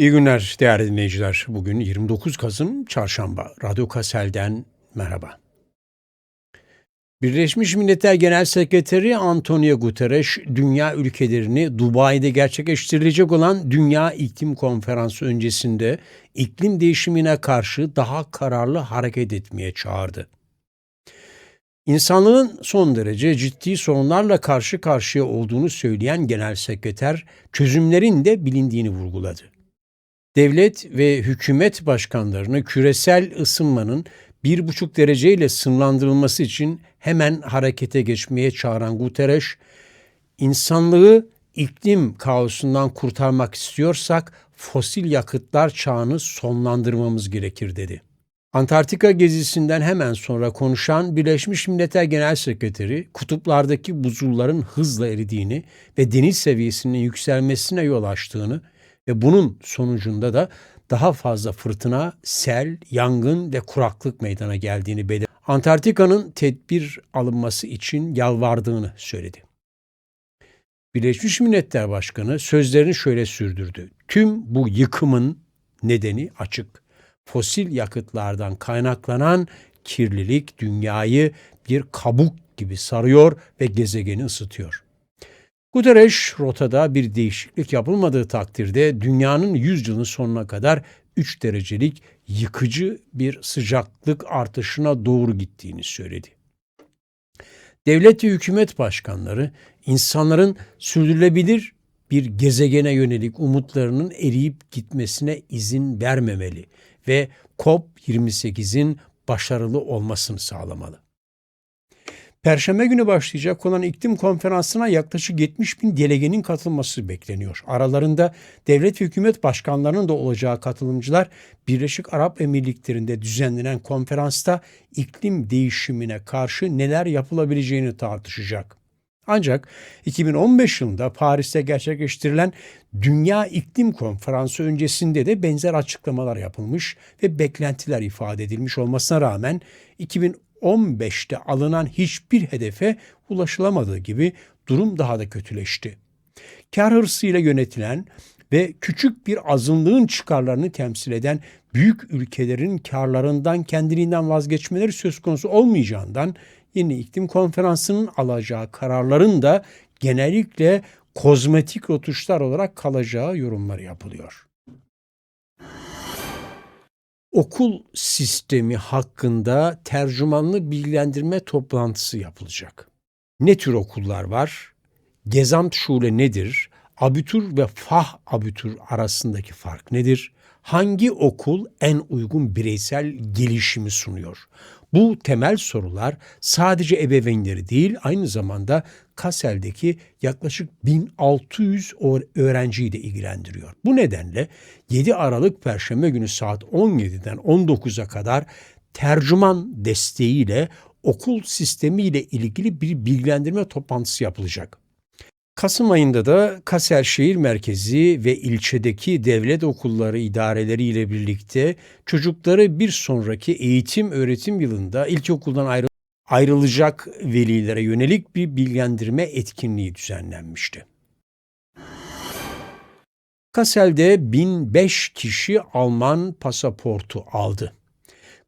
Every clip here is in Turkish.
İyi günler değerli dinleyiciler. Bugün 29 Kasım Çarşamba. Radyo Kasel'den merhaba. Birleşmiş Milletler Genel Sekreteri Antonio Guterres, dünya ülkelerini Dubai'de gerçekleştirilecek olan Dünya İklim Konferansı öncesinde iklim değişimine karşı daha kararlı hareket etmeye çağırdı. İnsanlığın son derece ciddi sorunlarla karşı karşıya olduğunu söyleyen Genel Sekreter, çözümlerin de bilindiğini vurguladı devlet ve hükümet başkanlarını küresel ısınmanın bir buçuk dereceyle sınırlandırılması için hemen harekete geçmeye çağıran Guterres, insanlığı iklim kaosundan kurtarmak istiyorsak fosil yakıtlar çağını sonlandırmamız gerekir dedi. Antarktika gezisinden hemen sonra konuşan Birleşmiş Milletler Genel Sekreteri, kutuplardaki buzulların hızla eridiğini ve deniz seviyesinin yükselmesine yol açtığını ve bunun sonucunda da daha fazla fırtına, sel, yangın ve kuraklık meydana geldiğini belirtti. Antarktika'nın tedbir alınması için yalvardığını söyledi. Birleşmiş Milletler Başkanı sözlerini şöyle sürdürdü. Tüm bu yıkımın nedeni açık. Fosil yakıtlardan kaynaklanan kirlilik dünyayı bir kabuk gibi sarıyor ve gezegeni ısıtıyor. Guterres rotada bir değişiklik yapılmadığı takdirde dünyanın 100 yılın sonuna kadar 3 derecelik yıkıcı bir sıcaklık artışına doğru gittiğini söyledi. Devlet ve hükümet başkanları insanların sürdürülebilir bir gezegene yönelik umutlarının eriyip gitmesine izin vermemeli ve COP28'in başarılı olmasını sağlamalı. Perşembe günü başlayacak olan iklim konferansına yaklaşık 70 bin delegenin katılması bekleniyor. Aralarında devlet ve hükümet başkanlarının da olacağı katılımcılar Birleşik Arap Emirlikleri'nde düzenlenen konferansta iklim değişimine karşı neler yapılabileceğini tartışacak. Ancak 2015 yılında Paris'te gerçekleştirilen Dünya İklim Konferansı öncesinde de benzer açıklamalar yapılmış ve beklentiler ifade edilmiş olmasına rağmen 2015'te alınan hiçbir hedefe ulaşılamadığı gibi durum daha da kötüleşti. Kar hırsıyla yönetilen ve küçük bir azınlığın çıkarlarını temsil eden büyük ülkelerin karlarından kendiliğinden vazgeçmeleri söz konusu olmayacağından yeni iklim konferansının alacağı kararların da genellikle kozmetik rotuşlar olarak kalacağı yorumları yapılıyor. Okul sistemi hakkında tercümanlı bilgilendirme toplantısı yapılacak. Ne tür okullar var? Gesamtschule nedir? Abitür ve fah abitür arasındaki fark nedir? Hangi okul en uygun bireysel gelişimi sunuyor? Bu temel sorular sadece ebeveynleri değil aynı zamanda Kassel'deki yaklaşık 1600 öğrenciyi de ilgilendiriyor. Bu nedenle 7 Aralık Perşembe günü saat 17'den 19'a kadar tercüman desteğiyle okul sistemiyle ilgili bir bilgilendirme toplantısı yapılacak. Kasım ayında da Kaser Şehir Merkezi ve ilçedeki devlet okulları idareleriyle birlikte çocukları bir sonraki eğitim öğretim yılında ilkokuldan ayrı ayrılacak velilere yönelik bir bilgilendirme etkinliği düzenlenmişti. Kassel'de 1005 kişi Alman pasaportu aldı.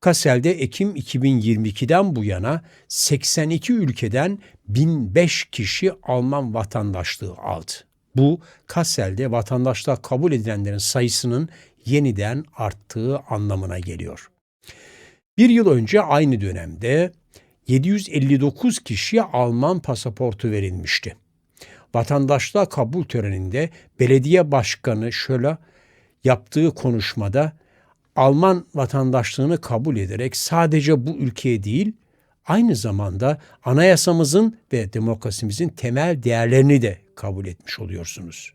Kassel'de Ekim 2022'den bu yana 82 ülkeden 1005 kişi Alman vatandaşlığı aldı. Bu Kassel'de vatandaşlığa kabul edilenlerin sayısının yeniden arttığı anlamına geliyor. Bir yıl önce aynı dönemde 759 kişiye Alman pasaportu verilmişti. Vatandaşlığa kabul töreninde belediye başkanı şöyle yaptığı konuşmada Alman vatandaşlığını kabul ederek sadece bu ülkeye değil, aynı zamanda anayasamızın ve demokrasimizin temel değerlerini de kabul etmiş oluyorsunuz.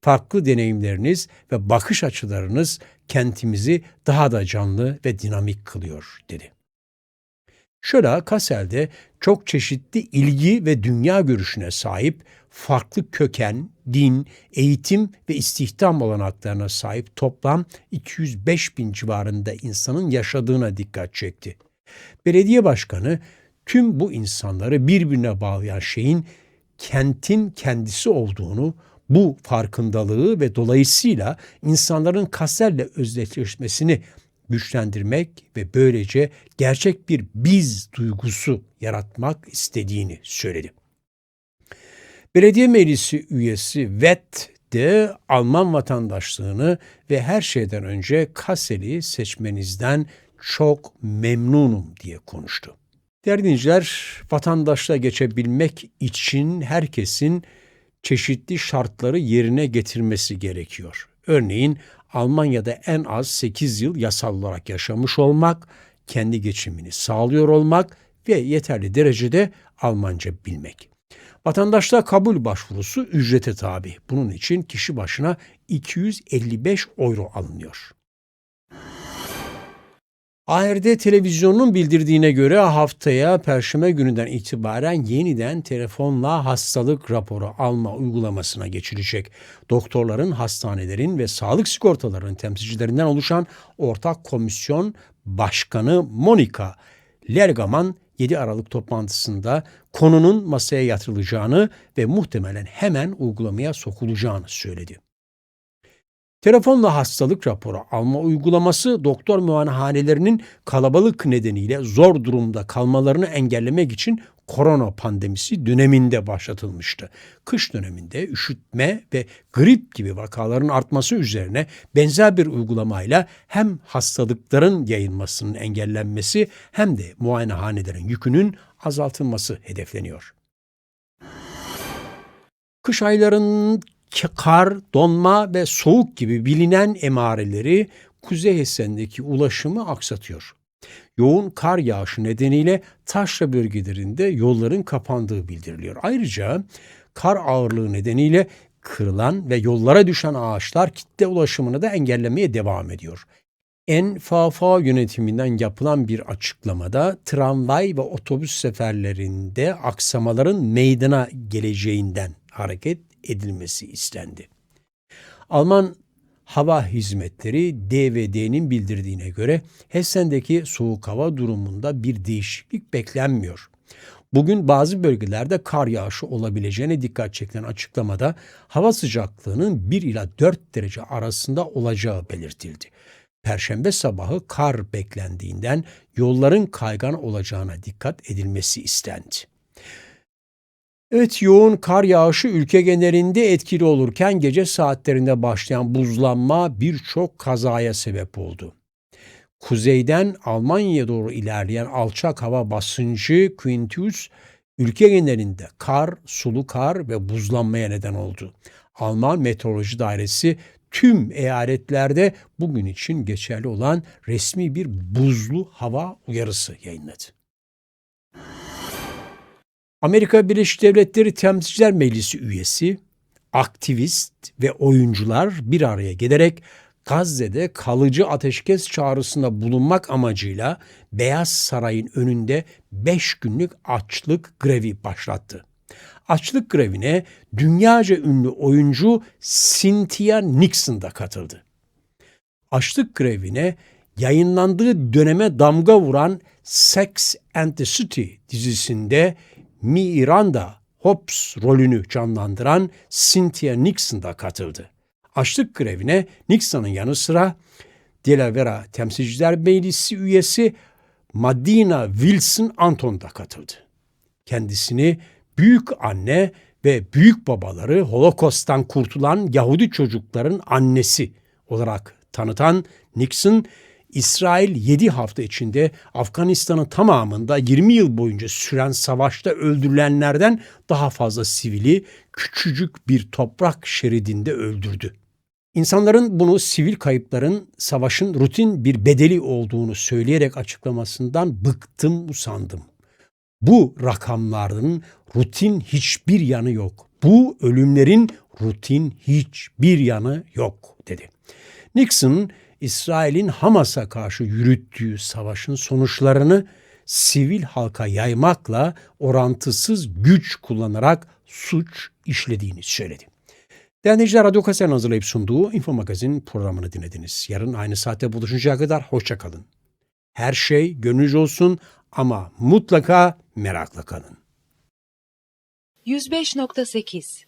Farklı deneyimleriniz ve bakış açılarınız kentimizi daha da canlı ve dinamik kılıyor, dedi. Şöyle Kassel'de çok çeşitli ilgi ve dünya görüşüne sahip farklı köken, din, eğitim ve istihdam olanaklarına sahip toplam 205 bin civarında insanın yaşadığına dikkat çekti. Belediye başkanı tüm bu insanları birbirine bağlayan şeyin kentin kendisi olduğunu, bu farkındalığı ve dolayısıyla insanların Kassel'le özdeşleşmesini güçlendirmek ve böylece gerçek bir biz duygusu yaratmak istediğini söyledi. Belediye meclisi üyesi Vett de Alman vatandaşlığını ve her şeyden önce Kassel'i seçmenizden çok memnunum diye konuştu. Değerli dinleyiciler, vatandaşla geçebilmek için herkesin çeşitli şartları yerine getirmesi gerekiyor. Örneğin Almanya'da en az 8 yıl yasal olarak yaşamış olmak, kendi geçimini sağlıyor olmak ve yeterli derecede Almanca bilmek. Vatandaşlığa kabul başvurusu ücrete tabi. Bunun için kişi başına 255 euro alınıyor. ARD televizyonunun bildirdiğine göre haftaya perşembe gününden itibaren yeniden telefonla hastalık raporu alma uygulamasına geçilecek. Doktorların, hastanelerin ve sağlık sigortalarının temsilcilerinden oluşan ortak komisyon başkanı Monika Lergaman 7 Aralık toplantısında konunun masaya yatırılacağını ve muhtemelen hemen uygulamaya sokulacağını söyledi. Telefonla hastalık raporu alma uygulaması doktor muayenehanelerinin kalabalık nedeniyle zor durumda kalmalarını engellemek için korona pandemisi döneminde başlatılmıştı. Kış döneminde üşütme ve grip gibi vakaların artması üzerine benzer bir uygulamayla hem hastalıkların yayılmasının engellenmesi hem de muayenehanelerin yükünün azaltılması hedefleniyor. Kış aylarının kar, donma ve soğuk gibi bilinen emareleri Kuzey Esen'deki ulaşımı aksatıyor. Yoğun kar yağışı nedeniyle taşra bölgelerinde yolların kapandığı bildiriliyor. Ayrıca kar ağırlığı nedeniyle kırılan ve yollara düşen ağaçlar kitle ulaşımını da engellemeye devam ediyor. Enfafa yönetiminden yapılan bir açıklamada tramvay ve otobüs seferlerinde aksamaların meydana geleceğinden hareket edilmesi istendi. Alman Hava Hizmetleri DVD'nin bildirdiğine göre Hessen'deki soğuk hava durumunda bir değişiklik beklenmiyor. Bugün bazı bölgelerde kar yağışı olabileceğine dikkat çekilen açıklamada hava sıcaklığının 1 ila 4 derece arasında olacağı belirtildi. Perşembe sabahı kar beklendiğinden yolların kaygan olacağına dikkat edilmesi istendi. Evet yoğun kar yağışı ülke genelinde etkili olurken gece saatlerinde başlayan buzlanma birçok kazaya sebep oldu. Kuzeyden Almanya'ya doğru ilerleyen alçak hava basıncı Quintus ülke genelinde kar, sulu kar ve buzlanmaya neden oldu. Alman Meteoroloji Dairesi tüm eyaletlerde bugün için geçerli olan resmi bir buzlu hava uyarısı yayınladı. Amerika Birleşik Devletleri Temsilciler Meclisi üyesi, aktivist ve oyuncular bir araya gelerek Gazze'de kalıcı ateşkes çağrısında bulunmak amacıyla Beyaz Saray'ın önünde 5 günlük açlık grevi başlattı. Açlık grevine dünyaca ünlü oyuncu Cynthia Nixon da katıldı. Açlık grevine yayınlandığı döneme damga vuran Sex and the City dizisinde Miranda Hobbs rolünü canlandıran Cynthia Nixon da katıldı. Açlık grevine Nixon'ın yanı sıra Delaware Temsilciler Meclisi üyesi Madina Wilson Anton da katıldı. Kendisini büyük anne ve büyük babaları Holokost'tan kurtulan Yahudi çocukların annesi olarak tanıtan Nixon, İsrail 7 hafta içinde Afganistan'ın tamamında 20 yıl boyunca süren savaşta öldürülenlerden daha fazla sivili küçücük bir toprak şeridinde öldürdü. İnsanların bunu sivil kayıpların savaşın rutin bir bedeli olduğunu söyleyerek açıklamasından bıktım usandım. Bu rakamların rutin hiçbir yanı yok. Bu ölümlerin rutin hiçbir yanı yok dedi. Nixon İsrail'in Hamas'a karşı yürüttüğü savaşın sonuçlarını sivil halka yaymakla orantısız güç kullanarak suç işlediğini söyledi. Değerli Radyo Kase'nin hazırlayıp sunduğu Info Magazin programını dinlediniz. Yarın aynı saatte buluşuncaya kadar hoşça kalın. Her şey gönlünüzce olsun ama mutlaka merakla kalın. 105.8